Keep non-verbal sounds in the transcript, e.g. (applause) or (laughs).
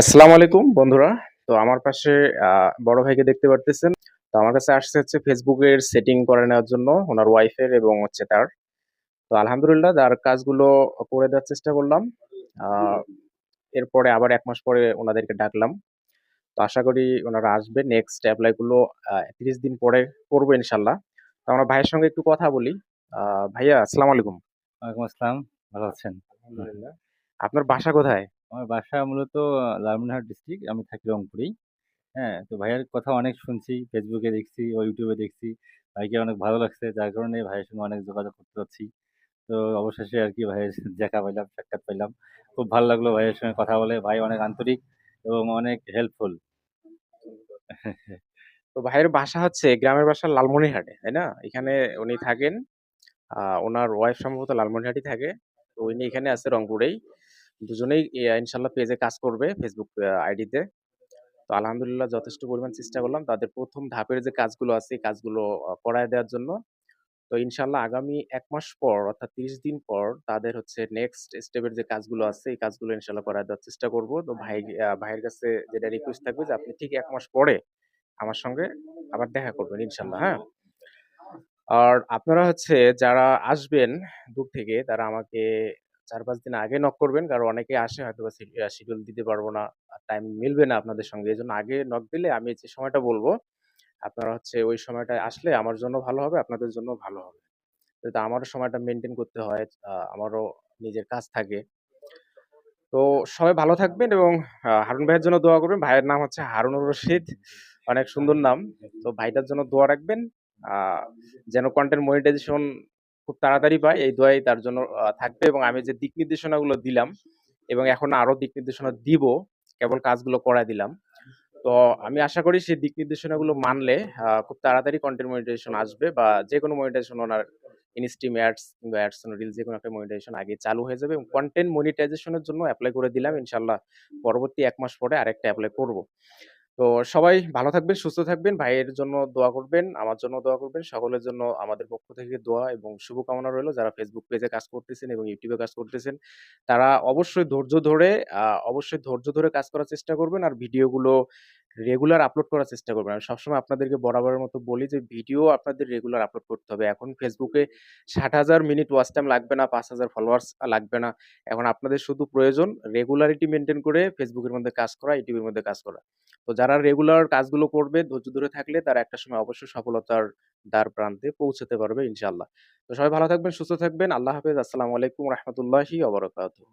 আসসালামু আলাইকুম বন্ধুরা। তো আমার পাশে বড় ভাইকে দেখতে পারতেছেন। তো আমার কাছে আসছে হচ্ছে এর সেটিং করে নেওয়ার জন্য ওনার ওয়াইফের এবং হচ্ছে তার। তো আলহামদুলিল্লাহ তার কাজগুলো করে দেওয়ার চেষ্টা করলাম। এরপরে আবার এক মাস পরে ওনাদেরকে ডাকলাম। তো আশা করি ওনারা আসবে। নেক্সট এপ্লাই গুলো আ ৩০ দিন পরে করব ইনশাল্লাহ তো আমরা ভাইয়ের সঙ্গে একটু কথা বলি। ভাইয়া আসসালামু আলাইকুম। ওয়ালাইকুম আসসালাম। ভালো আছেন? আলহামদুলিল্লাহ। আপনার বাসা কোথায়? আমার বাসা মূলত আ লালমনিরহাট ডিস্ট্রিক্ট। আমি থাকি রংপুরেই। হ্যাঁ? তো ভাইয়ার কথা অনেক শুনছি। ফেসবুকে দেখছি ও এ দেখছি। ভাইকে অনেক ভালো লাগছে। যার কারণে ভাইয়ের সঙ্গে অনেক যোগাযোগ করতে পারছি তো অবশেষে আর কি ভাইয়ের দেখা পাইলাম, সাক্ষাৎ পাইলাম। খুব ভালো লাগল ভাইয়ের সঙ্গে কথা বলে। ভাই অনেক আন্তরিক এবং অনেক হেল্পফুল। (laughs) তো ভাইয়ের বাসা হচ্ছে গ্রামের বাসা লালমনিরহাটে, তাই না? এখানে উনি থাকেন। আ উনার ওয়াইফ সম্ভবত লালমনিরহাটেই থাকে। তো উনি এখানে আছে রংপুরেই। দুজনেই ইনশাল্লাহ পেজে কাজ করবে ফেসবুক আইডিতে। তো আলহামদুলিল্লাহ যথেষ্ট পরিমাণ চেষ্টা করলাম। তাদের প্রথম ধাপের যে কাজগুলো আছে কাজগুলো করায় দেওয়ার জন্য। তো ইনশাল্লাহ আগামী এক মাস পর, অর্থাৎ ৩০ দিন পর, তাদের হচ্ছে নেক্সট স্টেপের যে কাজগুলো আছে, এই কাজগুলো ইনশাল্লাহ করায় দেওয়ার চেষ্টা করব। তো ভাই ভাইয়ের কাছে যেটা রিকোয়েস্ট থাকবে যে, আপনি ঠিক এক মাস পরে আমার সঙ্গে আবার দেখা করবেন ইনশাল্লাহ হ্যাঁ? আর আপনারা হচ্ছে যারা আসবেন দূর থেকে, তারা আমাকে ৪-৫ দিন আগে নক করবেন। কারণ অনেকে আসে হয়তোবা সি আ শিডিউল দিতে পারব না। টাইম মিলবে না আপনাদের সঙ্গে। এজন্য আগে নক দিলে আমি যে সময়টা বলব আপনারা হচ্ছে ওই সময়টায় আসলে আমার জন্য ভালো হবে, আপনাদের জন্যও ভালো হবে। যাতে আমারও সময়টা মেনটেন করতে হয়। আমারও নিজের কাজ থাকে। তো সবাই ভালো থাকবেন এবং হারুন ভাইয়ের জন্য দোয়া করবেন। ভাইয়ের নাম হচ্ছে হারুনুর রশিদ। অনেক সুন্দর নাম। তো ভাইটার জন্য দোয়া রাখবেন। যেন কন্টেন্ট মনিটাইজেশন খুব তাড়াতাড়ি পায় এই দোয়াই তার জন্য থাকবে এবং আমি যে দিক নির্দেশনাগুলো দিলাম এবং এখন আরও দিক নির্দেশনা দিব, কেবল কাজগুলো করায় দিলাম। তো আমি আশা করি সেই দিক নির্দেশনাগুলো মানলে খুব তাড়াতাড়ি কন্টেন্ট মনিটাইজেশন আসবে বা যেকোনো মনিটাইজেশন ওনার ইনস্ট্রিম অ্যাডস কিংবা অ্যাডস অন রিলস যেকোনো একটা মনিটাইজেশন আগে চালু হয়ে যাবে এবং কন্টেন্ট মনিটাইজেশন এর জন্য অ্যাপ্লাই করে দিলাম ইনশাল্লাহ পরবর্তী এক মাস পরে আরেকটা অ্যাপ্লাই করব। তো সবাই ভালো থাকবেন, সুস্থ থাকবেন। ভাইয়ের জন্য দোয়া করবেন, আমার জন্য দোয়া করবেন। সকলের জন্য আমাদের পক্ষ থেকে দোয়া এবং শুভকামনা রইল যারা ফেসবুক পেজে কাজ করতেছেন এবং ইউটিউবে কাজ করতেছেন, তারা অবশ্যই ধৈর্য ধরে অবশ্যই ধৈর্য ধরে কাজ করার চেষ্টা করবেন। আর ভিডিওগুলো রেগুলার আপলোড করার চেষ্টা করবেন। আমি সবসময় আপনাদেরকে বরাবরের মতো বলি যে ভিডিও আপনাদের রেগুলার আপলোড করতে হবে। এখন ফেসবুকে ষাট হাজার মিনিট ওয়াচ টাইম লাগবে না, ৫,০০০ ফলোয়ার্স লাগবে না। এখন আপনাদের শুধু প্রয়োজন রেগুলারিটি মেনটেন করে এর মধ্যে কাজ করা, এর মধ্যে কাজ করা। তো যারা রেগুলার কাজগুলো করবে, ধৈর্য ধরে থাকলে তারা একটা সময় অবশ্যই সফলতার দ্বার প্রান্তে পৌঁছাতে পারবে ইনশাল্লাহ তো সবাই ভালো থাকবেন, সুস্থ থাকবেন। আল্লাহ হাফেজ। আসসালামু আলাইকুম রাহমাতুল্লাহি ওয়া বারাকাতুহু।